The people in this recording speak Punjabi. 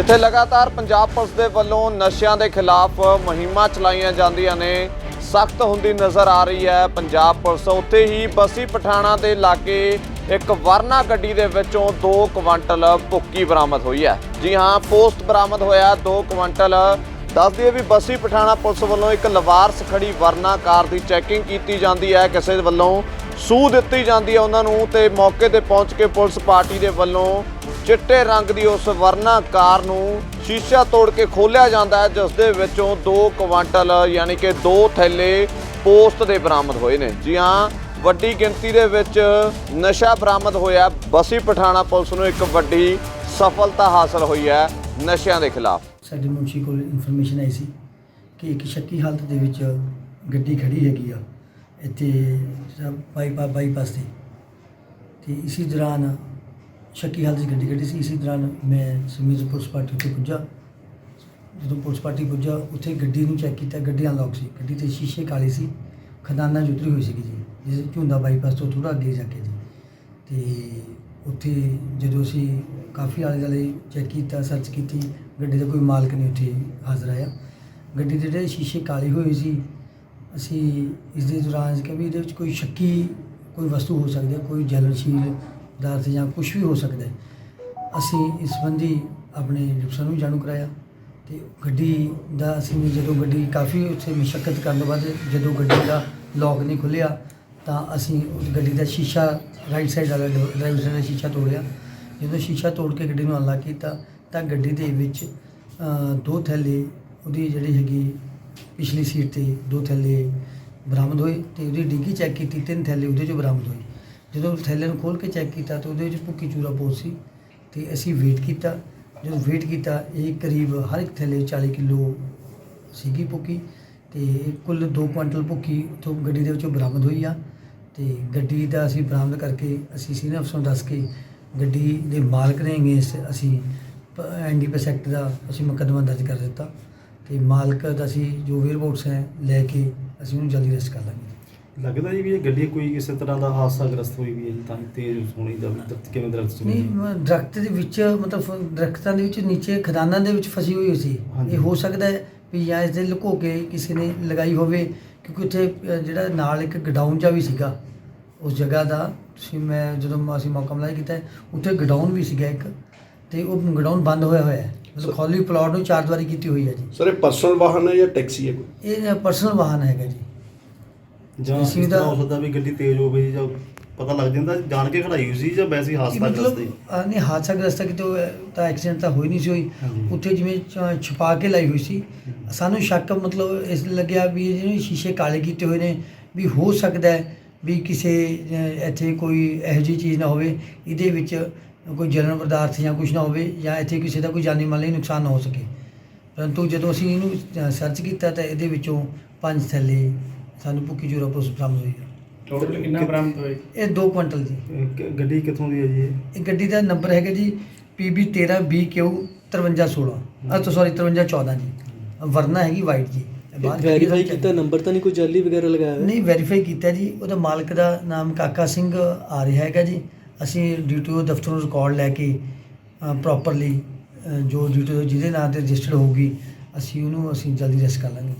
ਜਿੱਥੇ ਲਗਾਤਾਰ ਪੰਜਾਬ ਪੁਲਿਸ ਦੇ ਵੱਲੋਂ ਨਸ਼ਿਆਂ ਦੇ ਖਿਲਾਫ ਮੁਹਿੰਮਾਂ ਚਲਾਈਆਂ ਜਾਂਦੀਆਂ ਨੇ, ਸਖਤ ਹੁੰਦੀ ਨਜ਼ਰ ਆ ਰਹੀ ਹੈ ਪੰਜਾਬ ਪੁਲਿਸ। ਉੱਥੇ ਹੀ ਬਸੀ ਪਠਾਣਾ ਦੇ ਲਾਗੇ ਇੱਕ ਵਰਨਾ ਗੱਡੀ ਦੇ ਵਿੱਚੋਂ 2 ਕੁਆਂਟਲ ਭੁੱਕੀ ਬਰਾਮਦ ਹੋਈ ਹੈ। ਜੀ ਹਾਂ, ਪੋਸਟ ਬਰਾਮਦ ਹੋਇਆ 2 ਕੁਆਂਟਲ। ਦੱਸ ਦਈਏ ਵੀ ਬਸੀ ਪਠਾਣਾ ਪੁਲਿਸ ਵੱਲੋਂ ਇੱਕ ਲਵਾਰਸ ਖੜੀ ਵਰਨਾ ਕਾਰ ਦੀ ਚੈਕਿੰਗ ਕੀਤੀ ਜਾਂਦੀ ਹੈ। ਕਿਸੇ ਵੱਲੋਂ ਸੂਹ ਦਿੱਤੀ ਜਾਂਦੀ ਹੈ ਉਹਨਾਂ ਨੂੰ ਤੇ ਮੌਕੇ ਤੇ ਪਹੁੰਚ ਕੇ ਪੁਲਿਸ ਪਾਰਟੀ ਦੇ ਵੱਲੋਂ ਚਿੱਟੇ ਰੰਗ ਦੀ ਉਸ ਵਰਨਾ ਕਾਰ ਨੂੰ ਸ਼ੀਸ਼ਾ ਤੋੜ ਕੇ ਖੋਲ੍ਹਿਆ ਜਾਂਦਾ ਹੈ, ਜਿਸ ਦੇ ਵਿੱਚੋਂ 2 ਕੁਆਂਟਲ ਯਾਨੀ ਕਿ 2 ਥੈਲੇ ਪੋਸਟ ਦੇ ਬਰਾਮਦ ਹੋਏ ਨੇ। ਜੀ ਹਾਂ, ਵੱਡੀ ਗਿਣਤੀ ਦੇ ਵਿੱਚ ਨਸ਼ਾ ਬਰਾਮਦ ਹੋਇਆ। ਬਸੀ ਪਠਾਣਾ ਪੁਲਿਸ ਨੂੰ ਇੱਕ ਵੱਡੀ ਸਫਲਤਾ ਹਾਸਲ ਹੋਈ ਹੈ ਨਸ਼ਿਆਂ ਦੇ ਖਿਲਾਫ। ਸਾਡੇ ਮੁਨਸ਼ੀ ਕੋਲ ਇਨਫੋਰਮੇਸ਼ਨ ਆਈ ਸੀ ਕਿ ਇੱਕ ਸ਼ੱਕੀ ਹਾਲਤ ਦੇ ਵਿੱਚ ਗੱਡੀ ਖੜੀ ਹੈਗੀ ਆ, ਇੱਥੇ ਜਿਹੜਾ ਬਾਈਪਾਸ ਤੇ। ਤੇ ਇਸੇ ਦੌਰਾਨ ਸ਼ੱਕੀ ਹਾਲਤ 'ਚ ਗੱਡੀ ਖੜੀ ਸੀ। ਇਸੇ ਦੌਰਾਨ ਮੈਂ ਸਮੀਰ ਪੁਲਿਸ ਪਾਰਟੀ ਉੱਤੇ ਪੁੱਜਾ। ਜਦੋਂ ਪੁਲਿਸ ਪਾਰਟੀ ਪੁੱਜਾ, ਉੱਥੇ ਗੱਡੀ ਨੂੰ ਚੈੱਕ ਕੀਤਾ। ਗੱਡੀ ਅਨਲੌਕ ਸੀ। ਗੱਡੀ ਤੇ ਸ਼ੀਸ਼ੇ ਕਾਲੇ ਸੀ। ਖਦਾਨਾ ਜੁਤਰੀ ਹੋਈ ਸੀਗੀ ਜੀ। ਜਿਸ ਝੁੰਦਾ ਬਾਈਪਾਸ ਤੋਂ ਥੋੜਾ ਅੱਗੇ ਜਾ ਕੇ ਜੀ। ਤੇ ਉੱਥੇ ਜਦੋਂ ਅਸੀਂ ਕਾਫੀ ਆਲੇ ਦੁਆਲੇ ਚੈੱਕ ਕੀਤਾ ਸਰਚ ਕੀਤੀ, ਗੱਡੀ ਦਾ ਕੋਈ ਮਾਲਕ ਨਹੀਂ ਉੱਥੇ ਹਾਜ਼ਰ ਆਇਆ। ਗੱਡੀ ਦੇ ਜਿਹੜੇ ਸ਼ੀਸ਼ੇ ਕਾਲੇ ਹੋਏ ਸੀ, ਅਸੀਂ ਇਸ ਦੇ ਦੌਰਾਨ ਕਿ ਵੀ ਇਹਦੇ ਵਿੱਚ ਕੋਈ ਸ਼ੱਕੀ ਕੋਈ ਵਸਤੂ ਹੋ ਸਕਦੀ ਹੈ, ਕੋਈ ਜਲਨਸ਼ੀਲ ਪਦਾਰਥ ਜਾਂ ਕੁਝ ਵੀ ਹੋ ਸਕਦਾ ਹੈ। ਅਸੀਂ ਇਸ ਸੰਬੰਧੀ ਆਪਣੇ ਡਿਪਸਨ ਨੂੰ ਜਾਣੂ ਕਰਾਇਆ ਤੇ ਗੱਡੀ ਦਾ ਅਸੀਂ ਜਦੋਂ ਗੱਡੀ ਕਾਫੀ ਉੱਥੇ ਮੁਸ਼ੱਕਤ ਕਰਨ ਤੋਂ ਬਾਅਦ ਜਦੋਂ ਗੱਡੀ ਦਾ ਲੌਕ ਨਹੀਂ ਖੁੱਲਿਆ ਤਾਂ ਅਸੀਂ ਉਸ ਗੱਡੀ ਦਾ ਸ਼ੀਸ਼ਾ ਰਾਈਟ ਸਾਈਡ ਵਾਲਾ ਡਰਾਈਵਰ ਸਾਈਡ ਦਾ ਸ਼ੀਸ਼ਾ ਤੋੜਿਆ। ਜਦੋਂ ਸ਼ੀਸ਼ਾ ਤੋੜ ਕੇ ਗੱਡੀ ਨੂੰ ਅਨਲਾਕ ਕੀਤਾ ਤਾਂ ਗੱਡੀ ਦੇ ਵਿੱਚ ਦੋ ਥੈਲੇ ਉਹਦੀ ਜਿਹੜੀ ਹੈਗੀ ਪਿਛਲੀ ਸੀਟ ਤੇ ਦੋ ਥੈਲੇ ਬਰਾਮਦ ਹੋਏ ਤੇ ਉਹਦੀ ਡਿੱਗੀ ਚੈੱਕ ਕੀਤੀ, ਤਿੰਨ ਥੈਲੇ ਉਹਦੇ ਚੋਂ ਬਰਾਮਦ ਹੋਏ। ਜਦੋਂ ਥੈਲੇ ਨੂੰ ਖੋਲ ਕੇ ਚੈੱਕ ਕੀਤਾ ਤਾਂ ਉਹਦੇ ਵਿੱਚ ਭੁੱਕੀ ਚੂਰਾ ਪੋਸ ਸੀ ਤੇ ਅਸੀਂ ਵੇਟ ਕੀਤਾ। ਜਦੋਂ ਵੇਟ ਕੀਤਾ, ਇਹ ਕਰੀਬ ਹਰ ਇੱਕ ਥੈਲੇ 40 ਕਿਲੋ ਸੀਗੀ ਭੁੱਕੀ ਤੇ ਕੁੱਲ 2 ਕੁਇੰਟਲ ਭੁੱਕੀ ਉੱਥੋਂ ਗੱਡੀ ਦੇ ਵਿੱਚੋਂ ਬਰਾਮਦ ਹੋਈ ਆ ਤੇ ਗੱਡੀ ਦਾ ਅਸੀਂ ਬਰਾਮਦ ਕਰਕੇ ਅਸੀਂ ਸੀਨੀਅਰ ਅਫਸਰ ਨੂੰ ਦੱਸ ਕੇ ਗੱਡੀ ਦੇ ਮਾਲਕ ਨੇ ਅਗੇਂਸਟ ਅਸੀਂ ਐਨਡੀਪੀਐਸ ਐਕਟ ਦਾ ਅਸੀਂ ਮੁਕੱਦਮਾ ਦਰਜ ਕਰ ਦਿੱਤਾ ਤੇ ਮਾਲਕ ਦਾ ਅਸੀਂ ਜੋ ਵੇਅਰ ਹੈ ਲੈ ਕੇ ਅਸੀਂ ਉਹਨੂੰ ਜਲਦੀ ਅਰੈਸਟ ਕਰ ਲਾਂਗੇ। ਲੱਗਦਾ ਜੀ ਵੀ ਇਹ ਗੱਡੀ ਕੋਈ ਕਿਸੇ ਤਰ੍ਹਾਂ ਦਾ ਹਾਦਸਾ ਗ੍ਰਸਤ ਹੋਈ ਵੀ ਹੈ ਜੀ, ਤਾਂ ਹੀ ਤੇਜ਼ ਹੋਣੀ ਦਾ ਵੀ ਦਰਖਤ ਕਿਵੇਂ ਦਰਖਤ ਨਹੀਂ ਮ- ਦਰਖਤ ਦੇ ਵਿੱਚ ਮਤਲਬ ਦਰਖਤਾਂ ਦੇ ਵਿੱਚ ਨੀਚੇ ਖਦਾਨਾਂ ਦੇ ਵਿੱਚ ਫਸੀ ਹੋਈ ਸੀ। ਹਾਂਜੀ। ਇਹ ਹੋ ਸਕਦਾ ਹੈ ਵੀ ਜਾਂ ਇਸ ਦੇ ਲੁਕੋ ਕੇ ਕਿਸੇ ਨੇ ਲਗਾਈ ਹੋਵੇ ਕਿਉਂਕਿ ਉੱਥੇ ਅ, ਜਿਹੜਾ ਨਾਲ ਇੱਕ ਗਡਾਊਨ ਜਿਹਾ ਵੀ ਸੀਗਾ ਉਸ ਜਗ੍ਹਾ ਦਾ ਤੁਸੀਂ ਮੈਂ ਜਦੋਂ ਮ- ਅਸੀਂ ਮੌਕਾ ਮਿਲਿਆ ਕੀਤਾ ਹੈ, ਉੱਥੇ ਗਡਾਊਨ ਵੀ ਸੀਗਾ ਇੱਕ ਤੇ ਉਹ ਗਡਾਊਨ ਬੰਦ ਹੋਇਆ ਹੋਇਆ ਹੈ। ਮਤਲਬ ਖਾਲੀ ਪਲਾਟ ਨੂੰ ਚਾਰ ਦੀਵਾਰੀ ਕੀਤੀ ਹੋਈ ਹੈ ਜੀ। ਸਰ ਇਹ ਪਰਸਨਲ ਵਾਹਨ ਹੈ ਜਾਂ ਟੈਕਸੀ ਹੈ ਕੋਈ? ਇਹ ਪਰਸਨਲ ਵਾਹਨ ਹੈਗਾ ਜੀ। ਜਾਂ ਇਸ ਤਰ੍ਹਾਂ ਹੋ ਸਕਦਾ ਵੀ ਗੱਡੀ ਤੇਜ਼ ਹੋਵੇ ਜੀ ਜਾਂ ਪਤਾ ਲੱਗ ਜਾਂਦਾ ਜਾਣ ਕੇ ਖੜਾਈ ਹੋਈ ਸੀ ਜਾਂ ਵੈਸੇ ਹੀ ਹਾਦਸਾ ਮਤਲਬ ਨਹੀਂ ਹਾਦਸਾ ਗ੍ਰਸਤ ਕਿ ਤਾਂ ਐਕਸੀਡੈਂਟ ਤਾਂ ਹੋਈ ਨਹੀਂ ਸੀ ਹੋਈ। ਹਾਂਜੀ। ਉੱਥੇ ਜਿਵੇਂ ਚ- ਛੁਪਾ ਕੇ ਲਾਈ ਹੋਈ ਸੀ। ਸਾਨੂੰ ਸ਼ੱਕ ਮਤਲਬ ਇਸ ਲੱਗਿਆ ਵੀ ਇਹ ਜਿਹੜੇ ਸ਼ੀਸ਼ੇ ਕਾਲੇ ਕੀਤੇ ਹੋਏ ਨੇ ਵੀ ਹੋ ਸਕਦਾ ਹੈ ਵੀ ਕਿਸੇ ਇੱਥੇ ਕੋਈ ਇਹੋ ਜਿਹੀ ਚੀਜ਼ ਨਾ ਹੋਵੇ ਇਹਦੇ ਵਿੱਚ ਕੋਈ ਜਲਨ ਪਦਾਰਥ ਜਾਂ ਕੁਝ ਨਾ ਹੋਵੇ ਜਾਂ ਇੱਥੇ ਕਿਸੇ ਦਾ ਕੋਈ ਜਾਨੀ ਮਾਲੀ ਨੁਕਸਾਨ ਨਾ ਹੋ ਸਕੇ। ਪਰੰਤੂ ਜਦੋਂ ਅਸੀਂ ਇਹਨੂੰ ਸਰਚ ਕੀਤਾ ਤਾਂ ਇਹਦੇ ਵਿੱਚੋਂ ਪੰਜ ਥੈਲੇ ਸਾਨੂੰ ਭੁੱਕੀ ਜੂਰਾ ਪੁਲਿਸ ਬਰਾਮਦ ਹੋਈ ਹੈ। ਟੋਟਲ ਕਿੰਨਾ ਬਰਾਮਦ ਹੋਏ ਇਹ 2 ਕੁਇੰਟਲ ਜੀ। ਗੱਡੀ ਕਿੱਥੋਂ ਦੀ ਹੈ ਜੀ ਇਹ? ਇਹ ਗੱਡੀ ਦਾ ਨੰਬਰ ਹੈਗਾ ਜੀ PB 13 BQ 5316 ਆ ਤੋਂ ਸੌਰੀ 5314 ਜੀ। ਵਰਨਾ ਹੈਗੀ ਵਾਈਟ ਜੀ। ਇਹ ਬਾਹਰ ਖੜੀ ਵੈਰੀਫਾਈ ਹੋਈ ਕੀਤਾ ਨੰਬਰ ਤਾਂ ਨਹੀਂ ਕੋਈ ਜਾਲੀ ਵਗੈਰਾ ਲਗਾਇਆ ਹੋਇਆ? ਨਹੀਂ ਵੈਰੀਫਾਈ ਕੀਤਾ ਜੀ। ਉਹਦਾ ਮਾਲਕ ਦਾ ਨਾਮ ਕਾਕਾ ਸਿੰਘ ਆ ਰਿਹਾ ਹੈਗਾ ਜੀ। ਅਸੀਂ ਡਿਊਟੀ ਦਫ਼ਤਰੋਂ ਰਿਕਾਰਡ ਲੈ ਕੇ ਪ੍ਰੋਪਰਲੀ ਜੋ ਡਿਊਟੀ ਜਿਹਦੇ ਨਾਂ ਤੇ ਰਜਿਸਟਰਡ ਹੋਊਗੀ ਅਸੀਂ ਉਹਨੂੰ ਅਸੀਂ ਜਲਦੀ ਰੈਸਟ ਕਰ ਲਾਂਗੇ।